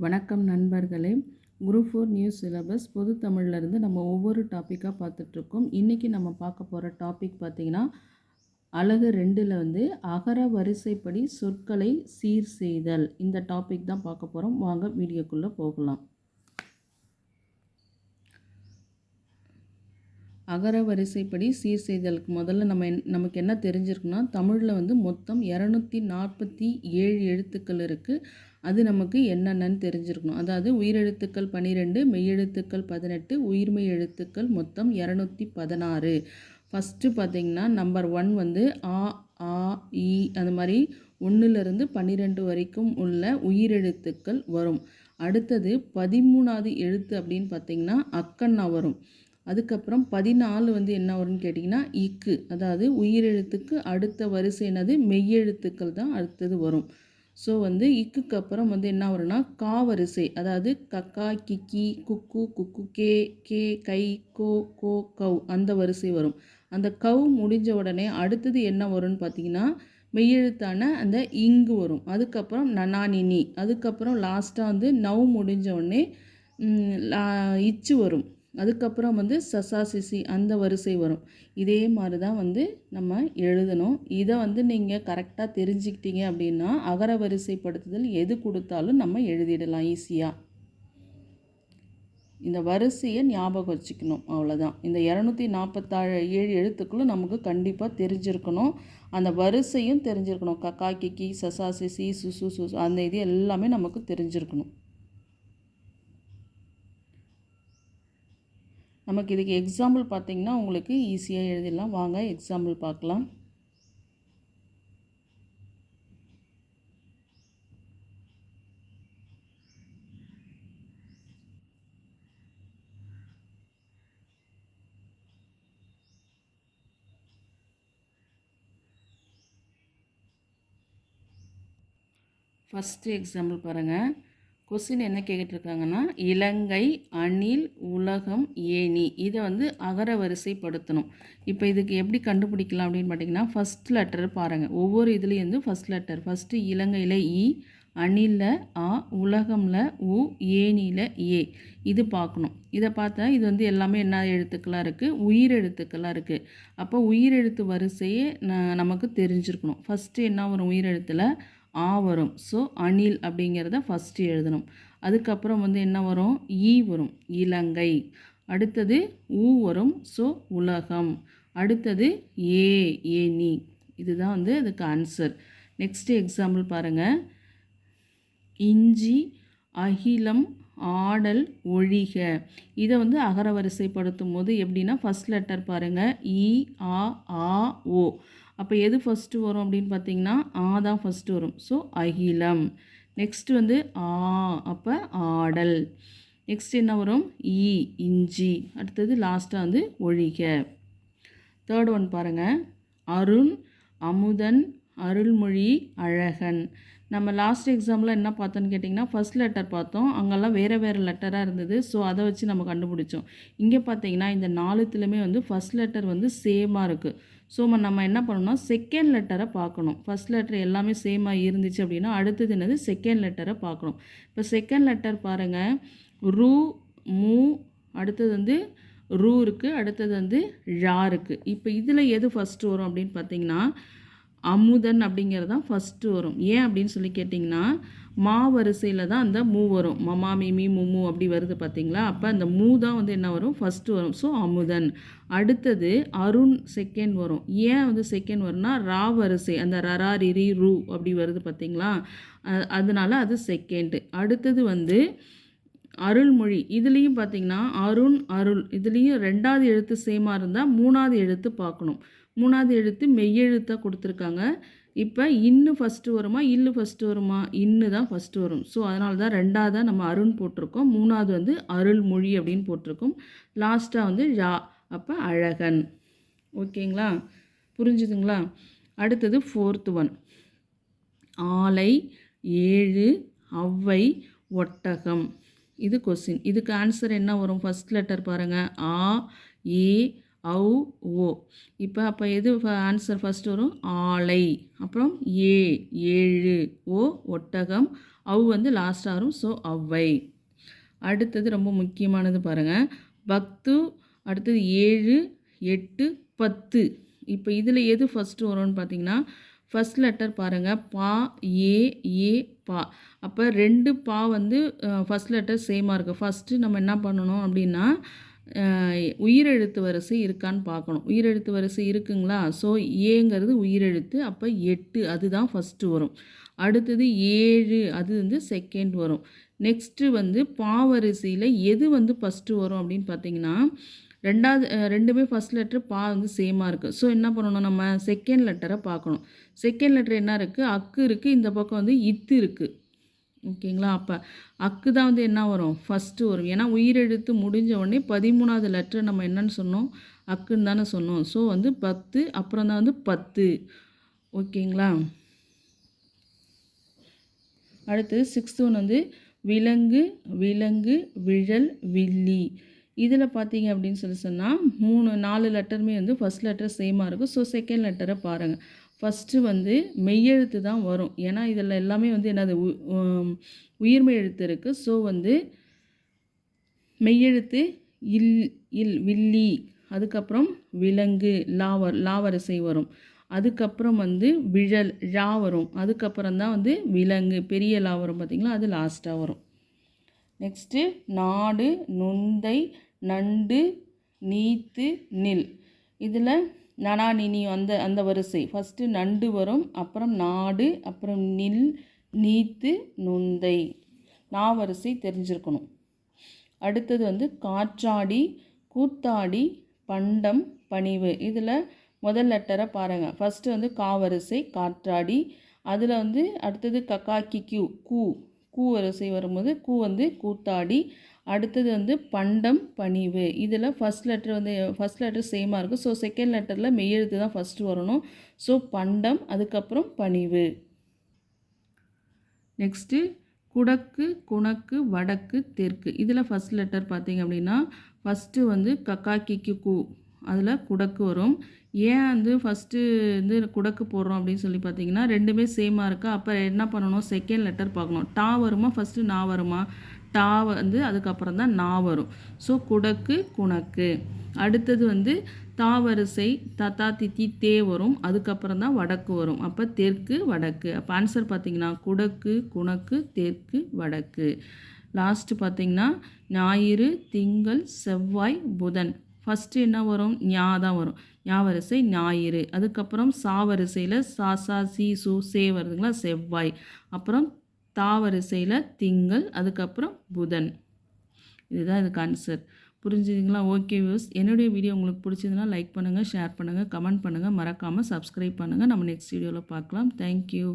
வணக்கம் நண்பர்களே. Group four news syllabus பொது தமிழ்லேருந்து நம்ம ஒவ்வொரு டாப்பிக்காக பார்த்துட்ருக்கோம். இன்றைக்கி நம்ம பார்க்க போகிற டாபிக் பார்த்திங்கன்னா அழகு ரெண்டில் வந்து அகர வரிசைப்படி சொற்களை சீர் செய்தல். இந்த டாபிக் தான் பார்க்க போகிறோம் வாங்க வீடியோக்குள்ளே போகலாம். அகர வரிசைப்படி சீர் செய்தலுக்கு முதல்ல நம்ம என் நமக்கு என்ன தெரிஞ்சிருக்குன்னா தமிழில் வந்து மொத்தம் இரநூத்தி நாற்பத்தி ஏழு எழுத்துக்கள் இருக்குது அது நமக்கு என்னென்னு தெரிஞ்சிருக்கணும். அதாவது உயிரெழுத்துக்கள் பன்னிரெண்டு மெய்யெழுத்துக்கள் பதினெட்டு உயிர்மெய் எழுத்துக்கள் மொத்தம் இரநூத்தி பதினாறு. ஃபஸ்ட்டு பார்த்திங்கன்னா நம்பர் ஒன் வந்து ஆ ஆ இ அந்த மாதிரி ஒன்றுலேருந்து பன்னிரெண்டு வரைக்கும் உள்ள உயிரெழுத்துக்கள் வரும். அடுத்தது பதிமூணாவது எழுத்து அப்படின்னு பார்த்திங்கன்னா அக்கண்ணா வரும். அதுக்கப்புறம் பதினாலு வந்து என்ன வரும்னு கேட்டிங்கன்னா இக்கு. அதாவது உயிரெழுத்துக்கு அடுத்த வரிசை என்னது? மெய்யெழுத்துக்கள் தான் அடுத்தது வரும். ஸோ வந்து இக்குக்கு அப்புறம் வந்து என்ன வரும்னா கா வரிசை அதாவது கக்கா கிக்கி குக்கு குக்கு கே கே கை கோ கோ கவ் அந்த வரிசை வரும். அந்த கவ் முடிஞ்ச உடனே அடுத்தது என்ன வரும்னு பார்த்தீங்கன்னா மெய்யெழுத்தான அந்த இங்கு வரும். அதுக்கப்புறம் நனானினி. அதுக்கப்புறம் லாஸ்ட்டாக வந்து நவ் முடிஞ்ச உடனே இச்சு வரும். அதுக்கப்புறம் வந்து சசாசிசி அந்த வரிசை வரும். இதே மாதிரி தான் வந்து நம்ம எழுதணும். இதை வந்து நீங்கள் கரெக்டாக தெரிஞ்சுக்கிட்டீங்க அப்படின்னா அகர வரிசைப்படுத்துதல் எது கொடுத்தாலும் நம்ம எழுதிடலாம் ஈஸியாக இந்த வரிசையை ஞாபகம் வச்சுக்கணும். அவ்வளோதான் இந்த இரநூத்தி நாற்பத்தாறு ஏழு எழுத்துக்களும் நமக்கு கண்டிப்பாக தெரிஞ்சிருக்கணும். அந்த வரிசையும் தெரிஞ்சிருக்கணும். கக்கா கிக்கி சசா சுசு சுசு அந்த இது எல்லாமே நமக்கு தெரிஞ்சிருக்கணும். நமக்கு இதுக்கு எக்ஸாம்பிள் பார்த்திங்கன்னா உங்களுக்கு ஈஸியாக எழுதிடலாம். வாங்க எக்ஸாம்பிள் பார்க்கலாம். ஃபஸ்ட்டு எக்ஸாம்பிள் பாருங்கள் கொஸ்டின் என்ன கேட்டுருக்காங்கன்னா இலங்கை அணில் உலகம் ஏணி. இதை வந்து அகர வரிசைப்படுத்தணும். இப்போ இதுக்கு எப்படி கண்டுபிடிக்கலாம் அப்படின்னு பார்த்தீங்கன்னா ஃபஸ்ட் லெட்டர் பாருங்கள் ஒவ்வொரு இதுலேயும் வந்து ஃபஸ்ட் லெட்டர் ஃபஸ்ட்டு இலங்கையில் இ அணிலில் ஆ உலகமில் உ ஏனியில் ஏ. இது பார்க்கணும் இதை பார்த்தா இது வந்து எல்லாமே என்ன எழுத்துக்களாக இருக்குது உயிர் எழுத்துக்களாக இருக்குது அப்போ உயிரெழுத்து வரிசையே நமக்கு தெரிஞ்சிருக்கணும். ஃபஸ்ட்டு என்ன வரும் உயிரெழுத்தில்? ஆ வரும். ஸோ அணில் அப்படிங்கிறத ஃபஸ்ட்டு எழுதணும். அதுக்கப்புறம் வந்து என்ன வரும்? ஈ வரும். இலங்கை. அடுத்தது ஊ வரும். ஸோ உலகம். அடுத்தது ஏ ஏனி இதுதான் வந்து அதுக்கு ஆன்சர் நெக்ஸ்ட்டு எக்ஸாம்பிள் பாருங்கள் இஞ்சி அகிலம் ஆடல் ஒழிக. இதை வந்து அகர வரிசைப்படுத்தும் போது எப்படின்னா ஃபஸ்ட் லெட்டர் பாருங்கள் இ ஆ ஆ ஓ. அப்போ எது ஃபஸ்ட்டு வரும் அப்படின்னு பார்த்தீங்கன்னா ஆ தான் ஃபஸ்ட்டு வரும். ஸோ அகிலம். நெக்ஸ்ட்டு வந்து ஆ அப்போ ஆடல். நெக்ஸ்ட் என்ன வரும்? ஈ இஞ்சி. அடுத்தது லாஸ்ட்டாக வந்து ஒழிக. தேர்ட் ஒன் பாருங்கள் அருண் அமுதன் அருள்மொழி அழகன். நம்ம லாஸ்ட் எக்ஸாமில் என்ன பார்த்தோன்னு கேட்டிங்கன்னா ஃபஸ்ட் லெட்டர் பார்த்தோம். அங்கெல்லாம் வேறு வேறு லெட்டராக இருந்தது. ஸோ அதை வச்சு நம்ம கண்டுபிடிச்சோம். இங்கே பார்த்தீங்கன்னா இந்த நாலுத்துலேயுமே வந்து ஃபஸ்ட் லெட்டர் வந்து சேமாக இருக்குது ஸோ நம்ம என்ன பண்ணணும்னா செகண்ட் லெட்டரை பார்க்கணும். ஃபஸ்ட் லெட்டர் எல்லாமே சேமாக இருந்துச்சு அப்படின்னா அடுத்தது என்னது? செகண்ட் லெட்டரை பார்க்கணும். இப்போ செகண்ட் லெட்டர் பாருங்கள் ரூ மூ அடுத்தது வந்து ரூ இருக்குது அடுத்தது வந்து ழா இருக்குது இப்போ இதில் எது ஃபஸ்ட்டு வரும் அப்படின்னு பார்த்தீங்கன்னா அமுதன் அப்படிங்கிறது தான் ஃபஸ்ட்டு வரும். ஏன் அப்படின்னு சொல்லி கேட்டிங்கன்னா மா வரிசையில் தான் அந்த மூ வரும். மமா மிமி மும்மு அப்படி வருது பார்த்தீங்களா? அப்போ அந்த மூ தான் வந்து என்ன வரும்? ஃபஸ்ட்டு வரும். ஸோ அமுதன். அடுத்தது அருண் செகண்ட் வரும். ஏன் வந்து செகண்ட் வரும்னா ரா வரிசை அந்த ரரா ரிரி ரூ அப்படி வருது பார்த்தீங்களா? அதனால அது செகண்டு அடுத்தது வந்து அருள்மொழி. இதுலேயும் பார்த்தீங்கன்னா அருண் அருள். இதுலேயும் ரெண்டாவது எழுத்து சேமாக இருந்தால் மூணாவது எழுத்து பார்க்கணும். மூணாவது எழுத்து மெய்யெழுத்தாக கொடுத்துருக்காங்க. இப்போ இன்னு ஃபஸ்ட்டு வருமா இல்லு ஃபஸ்ட்டு வருமா? இன்னு தான் ஃபஸ்ட்டு வரும். ஸோ அதனால தான் ரெண்டாவதாக நம்ம அருண் போட்டிருக்கோம். மூணாவது வந்து அருள்மொழி அப்படின்னு போட்டிருக்கோம். லாஸ்ட்டாக வந்து யா அப்போ அழகன். ஓகேங்களா? புரிஞ்சுதுங்களா? அடுத்தது ஃபோர்த்து ஒன் ஆலை ஏழு அவ்வை ஒட்டகம். இது கொஸ்டின் இதுக்கு ஆன்சர் என்ன வரும்? ஃபஸ்ட் லெட்டர் பாருங்கள் ஆ ஏ ஔ ஓ இப்போ அப்போ எது ஆன்சர் ஃபஸ்ட் வரும்? ஆலை. அப்புறம் ஏ ஏழு. ஓ ஒட்டகம். அவ் வந்து லாஸ்ட்டாக வரும். ஸோ அவ்வை அடுத்தது ரொம்ப முக்கியமானது பாருங்கள் பத்து அடுத்தது ஏழு எட்டு பத்து. இப்போ இதில் எது ஃபஸ்ட்டு வரும்னு பார்த்தீங்கன்னா ஃபஸ்ட் லெட்டர் பாருங்கள் பா ஏ ஏ பா. அப்போ ரெண்டு பா வந்து ஃபஸ்ட் லெட்டர் சேமாக இருக்குது ஃபஸ்ட்டு நம்ம என்ன பண்ணணும் அப்படின்னா உயிரெழுத்து வரிசை இருக்கான்னு பார்க்கணும். உயிரெழுத்து வரிசை இருக்குங்களா? ஸோ ஏங்கிறது உயிரெழுத்து அப்போ எட்டு அதுதான் ஃபஸ்ட்டு வரும். அடுத்தது ஏழு அது வந்து செகண்ட் வரும். நெக்ஸ்ட்டு வந்து பாவரிசையில் எது வந்து ஃபஸ்ட்டு வரும் அப்படின்னு பார்த்தீங்கன்னா ரெண்டாவது ரெண்டுமே ஃபஸ்ட் லெட்ரு பா வந்து சேமாக இருக்குது ஸோ என்ன பண்ணணும் நம்ம? செகண்ட் லெட்டரை பார்க்கணும். செகண்ட் லெட்டர் என்ன இருக்குது அக்கு இருக்குது இந்த பக்கம் வந்து இத்து இருக்குது ஓகேங்களா? அப்போ அக்கு தான் வந்து என்ன வரும்? ஃபஸ்ட்டு வரும். ஏன்னா உயிரெழுத்து முடிஞ்ச உடனே பதிமூணாவது லெட்டர் நம்ம என்னன்னு சொன்னோம்? அக்குன்னு தானே சொன்னோம். ஸோ வந்து பத்து அப்புறம் தான் வந்து பத்து. ஓகேங்களா? அடுத்து சிக்ஸ்த்து ஒன் வந்து விலங்கு விலங்கு விழல் வில்லி. இதில் பார்த்தீங்க அப்படின்னு சொல்லி சொன்னால் மூணு நாலு லெட்டருமே வந்து ஃபஸ்ட் லெட்டர் சேமாக இருக்கும். ஸோ செகண்ட் லெட்டரை பாருங்கள் ஃபஸ்ட்டு வந்து மெய்யெழுத்து தான் வரும். ஏன்னா இதில் எல்லாமே வந்து என்னது? உ- உயிர்மெய் எழுத்து இருக்குது ஸோ வந்து மெய்யெழுத்து இல் இல் வில்லி அதுக்கப்புறம் விலங்கு லாவர் லாவரிசை வரும். அதுக்கப்புறம் வந்து விழல் ழா வரும். அதுக்கப்புறம் தான் வந்து விலங்கு பெரிய லா வரும் பார்த்திங்களா? அது லாஸ்ட்டாக வரும். நெக்ஸ்ட்டு நாடு நுந்தை நண்டு நீத்து நில். இதில் நனா நினி அந்த அந்த வரிசை. ஃபஸ்ட்டு நண்டு வரும் அப்புறம் நாடு அப்புறம் நில் நீத்து நுந்தை. நா வரிசை தெரிஞ்சிருக்கணும். அடுத்தது வந்து காற்றாடி கூத்தாடி பண்டம் பணிவு. இதில் முதல் லெட்டரை பாருங்கள் ஃபஸ்ட்டு வந்து கா வரிசை காற்றாடி. அதில் வந்து அடுத்தது கக்காக்கி கியூ. கூ. கூ வரிசை வரும்போது கூ வந்து கூத்தாடி. அடுத்தது வந்து பண்டம் பணிவு. இதில் ஃபஸ்ட் லெட்டர் வந்து ஃபஸ்ட் லெட்டர் சேமாக இருக்கும் ஸோ செகண்ட் லெட்டரில் மெய்யெழுத்து தான் ஃபஸ்ட்டு வரணும். ஸோ பண்டம் அதுக்கப்புறம் பணிவு. நெக்ஸ்ட்டு குடக்கு குணக்கு வடக்கு தெற்கு. இதில் ஃபஸ்ட் லெட்டர் பார்த்திங்க அப்படின்னா ஃபஸ்ட்டு வந்து கக்காக்கிக்கு கு அதில் குடக்கு வரும். ஏன் வந்து ஃபஸ்ட்டு வந்து குடக்கு போடுறோம் அப்படின்னு சொல்லி பார்த்தீங்கன்னா ரெண்டுமே சேமாக இருக்கா. அப்போ என்ன பண்ணணும்? செகண்ட் லெட்டர் பார்க்கணும். டா வருமா? ஃபஸ்ட்டு நான் வருமா? டா வந்து அதுக்கப்புறம் தான் நா வரும். ஸோ குடக்கு குணக்கு. அடுத்தது வந்து தாவரிசை தத்தா தித்தி தே வரும். அதுக்கப்புறம் தான் வடக்கு வரும். அப்போ தெற்கு வடக்கு. அப்போ ஆன்சர் பார்த்தீங்கன்னா குடக்கு குணக்கு தெற்கு வடக்கு. லாஸ்ட்டு பார்த்தீங்கன்னா ஞாயிறு திங்கள் செவ்வாய் புதன். ஃபஸ்ட்டு என்ன வரும்? ஞா தான் வரும். ஞா வரிசை ஞாயிறு. அதுக்கப்புறம் சா வரிசையில் சா சா சி சு சே வருதுங்களா? செவ்வாய். அப்புறம் தாவரிசையில் திங்கள் அதுக்கப்புறம் புதன். இதுதான் இதுக்கு ஆன்சர் புரிஞ்சுதுங்களா? ஓகே வியூஸ் என்னுடைய வீடியோ உங்களுக்கு பிடிச்சதுன்னா லைக் பண்ணுங்கள் ஷேர் பண்ணுங்கள் கமெண்ட் பண்ணுங்கள் மறக்காமல் சப்ஸ்கிரைப் பண்ணுங்கள் நம்ம நெக்ஸ்ட் வீடியோவில் பார்க்கலாம். தேங்க்யூ